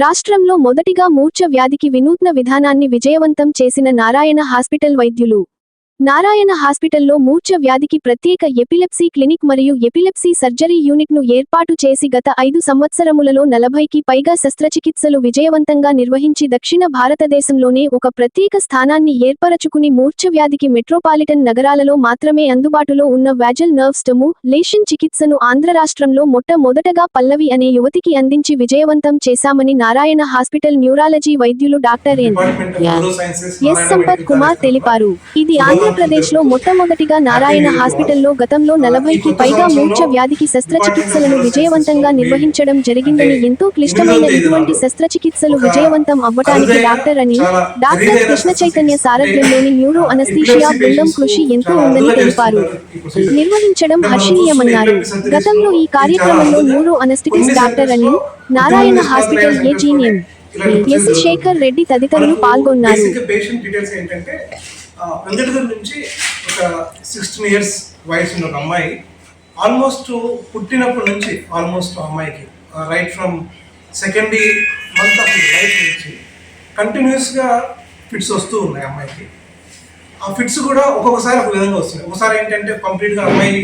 రాష్ట్రంలో మొదటిగా మూర్ఛ వ్యాధికి వినూత్న విధానాన్ని విజయవంతం చేసిన నారాయణ హాస్పిటల్ వైద్యులు. నారాయణ హాస్పిటల్లో మూర్ఛ వ్యాధికి ప్రత్యేక ఎపిలెప్సీ క్లినిక్ మరియు ఎపిలెప్సీ సర్జరీ యూనిట్ను ఏర్పాటు చేసి గత ఐదు సంవత్సరములలో నలభైకి పైగా శస్త్రచికిత్సలు విజయవంతంగా నిర్వహించి దక్షిణ భారతదేశంలోనే ఒక ప్రత్యేక స్థానాన్ని ఏర్పరచుకుని మూర్ఛ వ్యాధికి మెట్రోపాలిటన్ నగరాలలో మాత్రమే అందుబాటులో ఉన్న వ్యాజల్ నర్వ్ స్టము లేషన్ చికిత్సను ఆంధ్ర రాష్ట్రంలో మొట్టమొదటగా పల్లవి అనే యువతికి అందించి విజయవంతం చేశామని నారాయణ హాస్పిటల్ న్యూరాలజీ వైద్యులు doctor N. S. Sampath Kumar తెలిపారు. ఇది ఆంధ్రప్రదేశ్లో మొట్టమొదటిగా నారాయణ హాస్పిటల్లో గతంలో నలభైకి పైగా మూర్ఛ వ్యాధికి శస్త్రచికిత్సలను విజయవంతంగా నిర్వహించడం జరిగిందని ఎంతో క్లిష్టమైన ఇటువంటి శస్త్రచికిత్సలు విజయవంతం అవ్వటానికి డాక్టర్ అని డాక్టర్ కృష్ణ చైతన్య సారథ్యంలోని న్యూరో అనస్థీషియా బృందం కృషి ఎంతో ఉందని తెలిపారు. నిర్వహించడం హర్షణీయమన్నారు. గతంలో ఈ కార్యక్రమంలో న్యూరో అనస్థిటిస్ డాక్టర్ అని Narayana hospital AGM S. Shekar Reddy తదితరులు పాల్గొన్నారు. వెంకటగిరి నుంచి ఒక సిక్స్టీన్ ఇయర్స్ వయసు ఉన్న ఒక అమ్మాయి ఆల్మోస్ట్ పుట్టినప్పటి నుంచి ఆల్మోస్ట్ అమ్మాయికి right from second month of life నుంచి కంటిన్యూస్గా ఫిట్స్ వస్తూ ఉన్నాయి అమ్మాయికి. ఆ ఫిట్స్ కూడా ఒక్కొక్కసారి ఒక విధంగా వస్తున్నాయి. ఒకసారి ఏంటంటే కంప్లీట్గా అమ్మాయి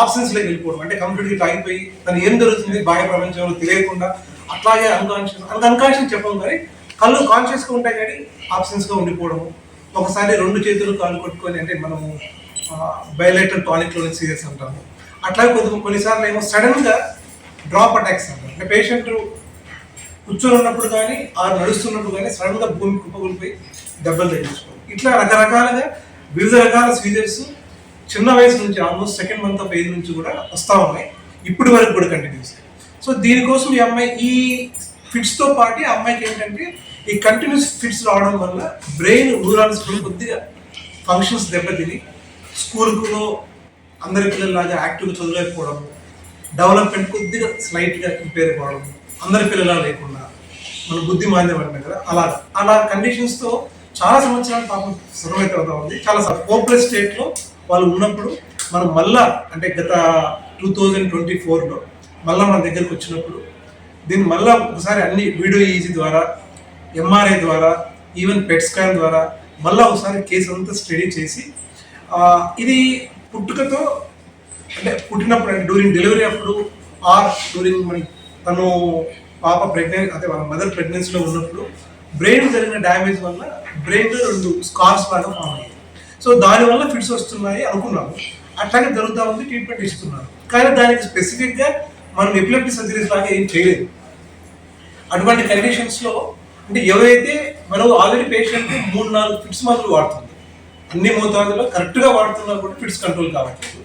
ఆప్షన్స్లోకి వెళ్ళిపోవడం. అంటే కంప్లీట్గా తాగిపోయి తను ఏం జరుగుతుంది బాహ్య ప్రపంచంలో తెలియకుండా అట్లాగే అన్కాన్షియస్ అంత అన్కాన్షియస్ చెప్పం కానీ కళ్ళు కాన్షియస్గా ఉంటాయి కానీ ఆప్షన్స్గా ఉండిపోవడము. ఒకసారి రెండు చేతులు కాలు కొట్టుకొని అంటే మనము బయోలెటర్ టానిక్లోని సీరియస్ అంటాము. అట్లా కొద్ది కొన్నిసార్లు ఏమో సడన్గా డ్రాప్ అటాక్స్ అంటారు. అంటే పేషెంట్ కూర్చొని ఉన్నప్పుడు కానీ ఆ నడుస్తున్నప్పుడు కానీ సడన్గా భూమి కుప్పగొలిపోయి దెబ్బలు తగ్గించుకోవాలి ఇట్లా రకరకాలుగా వివిధ రకాల సీజర్స్ చిన్న వయసు నుంచి almost second month of age నుంచి కూడా వస్తూ ఉన్నాయి. ఇప్పటి వరకు కూడా కంటిన్యూస్ సో దీనికోసం ఈ అమ్మాయి ఈ ఫిట్స్తో పాటు అమ్మాయికి ఏంటంటే ఈ కంటిన్యూస్ ఫిట్స్ రావడం వల్ల బ్రెయిన్ న్యూరాన్స్ కొద్దిగా ఫంక్షన్స్ దెబ్బతిని స్కూల్కులో అందరి పిల్లల్లాగా యాక్టివ్గా చదవలేకపోవడం డెవలప్మెంట్ కొద్దిగా స్లైట్గా ఇంపేర్ అయిపోవడం అందరి పిల్లలా లేకుండా మన బుద్ధి మాంద్యం అంటాం కదా అలా అలా కండిషన్స్తో చాలా సంవత్సరాలు పాపం సర్వైట్ అవుతా ఉంది. చాలా హోప్లెస్ స్టేట్లో వాళ్ళు ఉన్నప్పుడు మనం మళ్ళా అంటే గత టూ థౌజండ్ ట్వంటీ ఫోర్లో మళ్ళీ మన దగ్గరికి వచ్చినప్పుడు దీన్ని మళ్ళా ఒకసారి అన్ని వీడియో ఈజీ ద్వారా ఎంఆర్ఐ ద్వారా ఈవెన్ పెట్ స్కాన్ ద్వారా మళ్ళీ ఒకసారి కేసు అంతా స్టడీ చేసి ఇది పుట్టుకతో అంటే పుట్టినప్పుడు అంటే డ్యూరింగ్ డెలివరీ అప్పుడు ఆర్ డ్యూరింగ్ మన తను పాప ప్రెగ్నెన్ అదే వాళ్ళ మదర్ ప్రెగ్నెన్సీలో ఉన్నప్పుడు బ్రెయిన్ జరిగిన డ్యామేజ్ వల్ల బ్రెయిన్లో రెండు స్కార్స్ లాగా ఫామ్ అయ్యాయి. సో దానివల్ల ఫిట్స్ వస్తున్నాయి అనుకున్నాము. అట్లాగే జరుగుతూ ఉంది ట్రీట్మెంట్ ఇస్తున్నారు. కానీ దానికి స్పెసిఫిక్గా మనం ఎపిలెప్టిక్ సర్జరీస్ లాగా ఏం చేయలేదు. అటువంటి కండిషన్స్లో అంటే ఎవరైతే మనం ఆల్రెడీ పేషెంట్ మూడు నాలుగు ఫిట్స్ మందులు వాడుతుంది అన్ని మోతాదులో కరెక్ట్గా వాడుతున్నా కూడా ఫిట్స్ కంట్రోల్ కావట్లేదు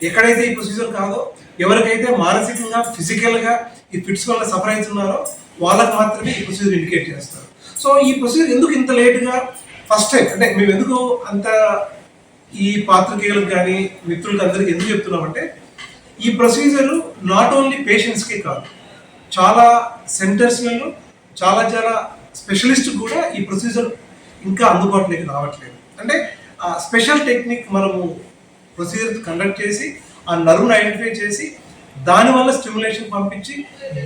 ఎక్కడైతే ఈ ప్రొసీజర్ కాదో ఎవరికైతే మానసికంగా ఫిజికల్గా ఈ ఫిట్స్ వల్ల సఫర్ అవుతున్నారో వాళ్ళకు మాత్రమే ఈ ప్రొసీజర్ ఇండికేట్ చేస్తారు. సో ఈ ప్రొసీజర్ ఎందుకు ఇంత లేట్గా ఫస్ట్ టైం అంటే మేము ఎందుకు అంత ఈ పాత్రికేయులకు కానీ మిత్రులకు అందరికీ ఎందుకు చెప్తున్నామంటే ఈ ప్రొసీజర్ నాట్ ఓన్లీ పేషెంట్స్కే కాదు చాలా సెంటర్స్లలో చాలా చాలా స్పెషలిస్ట్ కూడా ఈ ప్రొసీజర్ ఇంకా అందుబాటులోకి రావట్లేదు. అంటే ఆ స్పెషల్ టెక్నిక్ మనము ప్రొసీజర్ కండక్ట్ చేసి ఆ నర్వ్ను ఐడెంటిఫై చేసి దానివల్ల స్టిమ్యులేషన్ పంపించి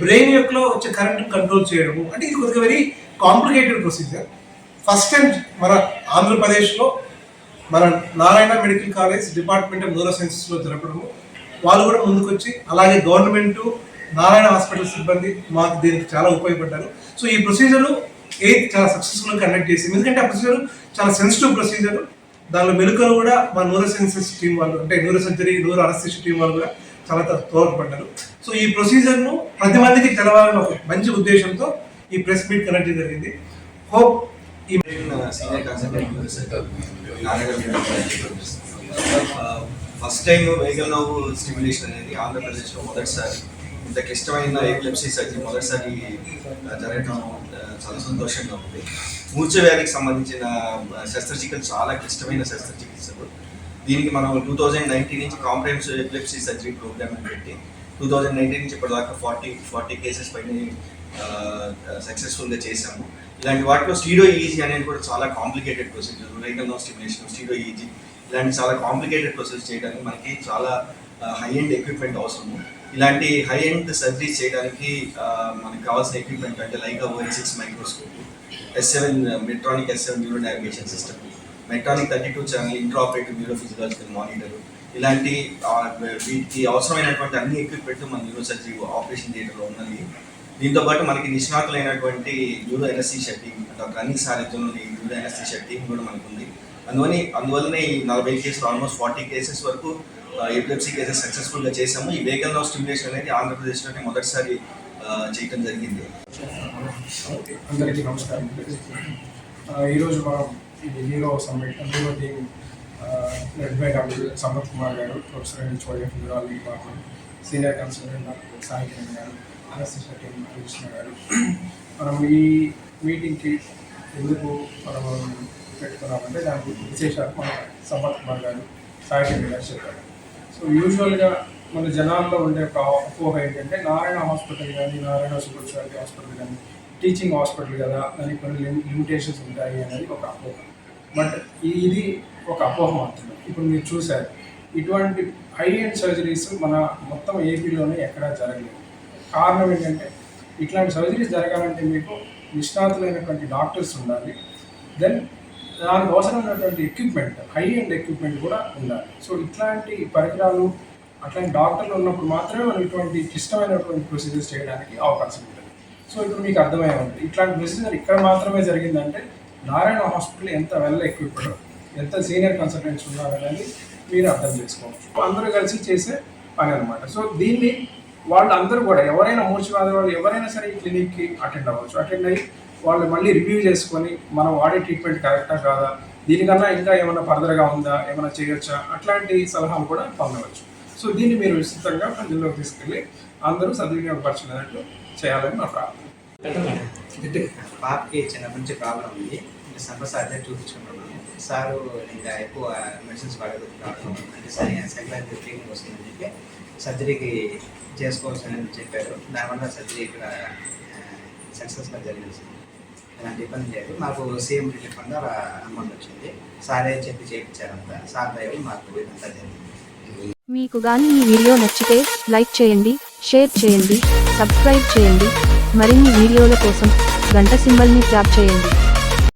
బ్రెయిన్ యొక్క వచ్చే కరెంట్ కంట్రోల్ చేయడము. అంటే ఇది కొద్దిగా very complicated procedure first time మన ఆంధ్రప్రదేశ్లో మన Narayana medical college department of neuro సైన్సెస్లో జరపడము. వాళ్ళు కూడా ముందుకొచ్చి అలాగే గవర్నమెంట్ నారాయణ హాస్పిటల్ సిబ్బంది మాకు దీనికి చాలా ఉపయోగపడ్డారు. సో ఈ ప్రొసీజరు ఎయిత్ చాలా సక్సెస్ఫుల్గా కండక్ట్ చేసింది. ఎందుకంటే ఆ ప్రొసీజర్ చాలా సెన్సిటివ్ ప్రొసీజర్ దానిలో మెలుకలు కూడా మా న్యూరో సెన్సెస్ టీం వాళ్ళు అంటే neuro surgery neuro anaesthesia team వాళ్ళు కూడా చాలా తోడ్పడ్డారు. సో ఈ ప్రొసీజర్ను ప్రతి మందికి తెలవాలని ఒక మంచి ఉద్దేశంతో ఈ ప్రెస్ మీట్ కనెక్ట్ చేయడం జరిగింది. హోప్ ఈ senior consultant first time vagal nerve stimulation అనేది ఆంధ్రప్రదేశ్లో మొదటిసారి. ఇంత క్లిష్టమైన ఎపిలెప్సీ సర్జరీ మొదటిసారి జరగడం చాలా సంతోషంగా ఉంది. మూర్ఛ వ్యాధికి సంబంధించిన శస్త్రచికిత్స చాలా క్లిష్టమైన శస్త్రచికిత్సలు. దీనికి మనం టూ థౌజండ్ నైన్టీన్ నుంచి కాంప్రహెన్సివ్ ఎపిలెప్సీ సర్జరీ ప్రోగ్రామ్ అని పెట్టి టూ థౌజండ్ నైన్టీన్ నుంచి ఇప్పటిదాకా ఫార్టీ ఫార్టీ కేసెస్ పైన సక్సెస్ఫుల్గా చేశాము. ఇలాంటి వాటిలో స్టీడో ఈజీ అనేది కూడా చాలా complicated procedure. Vagal nerve stimulation stereo EEG. ఇలాంటి చాలా కాంప్లికేటెడ్ ప్రొసెస్ చేయడానికి మనకి చాలా హై ఎండ్ ఎక్విప్మెంట్ అవసరము. ఇలాంటి హై ఎండ్ సర్జరీస్ చేయడానికి మనకు మనకి కావాల్సిన ఎక్విప్మెంట్ అంటే like ON six microscope S seven Medtronic S seven neuro navigation system Medtronic thirty two channel intraoperative neuro physical monitor ఇలాంటి వీటికి అవసరమైనటువంటి అన్ని ఎక్విప్మెంట్ మన న్యూరో సర్జరీ ఆపరేషన్ థియేటర్లో ఉన్నది దీంతో పాటు మనకి నిష్ణాతులైనటువంటి neuro anaesthesia team doctor Anil సారథ్యంలో ఈ న్యూరో ఎనస్థీషియా టీమ్ కూడా మనకు ఉంది అందువని అందువల్లనే ఈ నలభై కేసులు ఆల్మోస్ట్ ఫార్టీ కేసెస్ వరకు ఎపిలెప్సీ కేసెస్ సక్సెస్ఫుల్గా చేసాము ఈ వేగల్ నౌ స్టిమ్యులేషన్ అనేది ఆంధ్రప్రదేశ్లోనే మొదటిసారి చేయటం జరిగింది. అందరికీ నమస్కారం. ఈరోజు మనం ఈ hero summit hero team led by doctor Sampath Kumar garu professor and chief neurology department senior consultant doctor Sai Kiran garu anaesthesia team Krishna గారు. మనం ఈ మీటింగ్కి ఎందుకు మనం పెట్టుకున్నామంటే దానికి విశేషాలు మన సంపత్ కుమార్ గారు సాయి గారు చెప్పారు. సో యూజువల్గా మన జనాల్లో ఉండే ఒక అపోహ ఏంటంటే నారాయణ హాస్పిటల్ కానీ నారాయణ సూపర్ స్పెషాలిటీ హాస్పిటల్ కానీ టీచింగ్ హాస్పిటల్ కదా దానికి కొన్ని లిమిటేషన్స్ ఉంటాయి అనేది ఒక అపోహ. బట్ ఇది ఒక అపోహ మాత్రమే. ఇప్పుడు మీరు చూశారు ఇటువంటి హై ఎండ్ సర్జరీస్ మన మొత్తం ఏపీలోనే ఎక్కడా జరగలేదు. కారణం ఏంటంటే ఇట్లాంటి సర్జరీస్ జరగాలంటే మీకు నిష్ణాతులైనటువంటి డాక్టర్స్ ఉండాలి. దెన్ దానికి అవసరమైనటువంటి ఎక్విప్మెంట్ హై అండ్ ఎక్విప్మెంట్ కూడా ఉండాలి. సో ఇట్లాంటి పరికరాలు అట్లాంటి డాక్టర్లు ఉన్నప్పుడు మాత్రమే మనం ఇటువంటి క్లిష్టమైనటువంటి ప్రొసీజర్స్ చేయడానికి అవకాశం ఉంటుంది. సో ఇప్పుడు మీకు అర్థమై ఉంటుంది. ఇట్లాంటి ప్రొసీజర్ ఇక్కడ మాత్రమే జరిగిందంటే నారాయణ హాస్పిటల్ ఎంత వెల్ ఎక్విప్డ్ ఎంత సీనియర్ కన్సల్టెంట్స్ ఉన్నారనేది మీరు అర్థం చేసుకోవచ్చు. అందరూ కలిసి చేసే పని అనమాట సో దీన్ని వాళ్ళందరూ కూడా ఎవరైనా మూర్ఛవాద వాళ్ళు ఎవరైనా సరే ఈ క్లినిక్కి అటెండ్ అవ్వచ్చు. అటెండ్ అయ్యి వాళ్ళు మళ్ళీ రివ్యూ చేసుకొని మనం వాడే ట్రీట్మెంట్ కరెక్టా కాదా? దీనికన్నా ఇంకా ఏమైనా ఫర్దర్గా ఉందా? ఏమైనా చేయొచ్చా? అట్లాంటి సలహాలు కూడా పొందవచ్చు. సో దీన్ని మీరు విస్తృతంగా ప్రజల్లోకి తీసుకెళ్ళి అందరూ సద్వినియోగపరచుకునేటట్టు చేయాలని నా ప్రాబ్లం పాపకి చిన్నప్పటి నుంచి ప్రాబ్లం ఉంది. ఇంకా సార్ దగ్గర చూపించుకున్నాము సారు ఇంకా ఎక్కువ మెడిసిన్స్ వాడదు ప్రాబ్లం అంటే సరే సెకండ్ ట్రీట్మెంట్ వస్తుందని చెప్పి సర్జరీకి చేసుకోవాల్సిందని చెప్పారు. దానివల్ల సర్జరీ ఇక్కడ సక్సెస్గా జరిగింది. ఎలాంటి ఇబ్బంది లేదు. మాకు సీఎం రిలీఫ్ ఫండ్ అమౌంట్ వచ్చింది. సారే చెప్పి చేయించారంతా సార్ దయవి మాకు ఇదంతా జరిగింది. మీకు గాని ఈ వీడియో నచ్చితే లైక్ చేయండి షేర్ చేయండి సబ్స్క్రైబ్ చేయండి. మరిన్ని వీడియోల కోసం గంట సింబల్ని ట్యాప్ చేయండి.